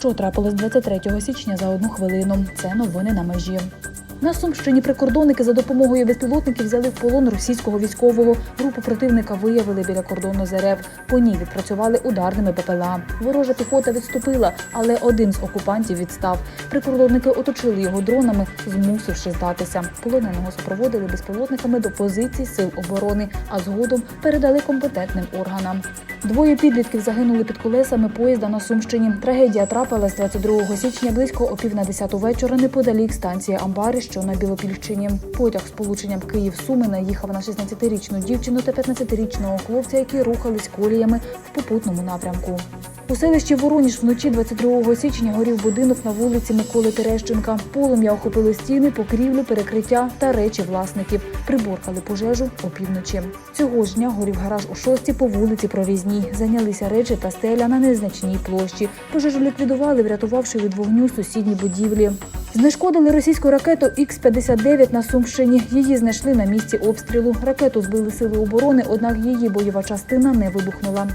що трапилось 23 січня за одну хвилину. Це новини на межі. На Сумщині прикордонники за допомогою безпілотників взяли в полон російського військового. Групу противника виявили біля кордону з РФ. По ній відпрацювали ударними БПЛА. Ворожа піхота відступила, але один з окупантів відстав. Прикордонники оточили його дронами, змусивши здатися. Полоненого супроводили безпілотниками до позицій сил оборони, а згодом передали компетентним органам. Двоє підлітків загинули під колесами поїзда на Сумщині. Трагедія трапилась 22 січня близько о пів на 10 вечора неподалік станції Амбари, що на Білопільщині. Потяг з полученням Київ-Суми наїхав на 16-річну дівчину та 15-річного хлопця, які рухались коліями в попутному напрямку. У селищі Вороніж вночі 22 січня горів будинок на вулиці Миколи Терещенка. Полум'я охопили стіни, покрівлю, перекриття та речі власників. Приборкали пожежу опівночі. Цього ж дня горів гараж у шості по вулиці Прорізній. Зайнялися речі та стеля на незначній площі. Пожежу ліквідували, врятувавши від вогню сусідні будівлі. Знешкодили російську ракету Х-59 на Сумщині. Її знайшли на місці обстрілу. Ракету збили сили оборони, однак її бойова частина не вибухнула.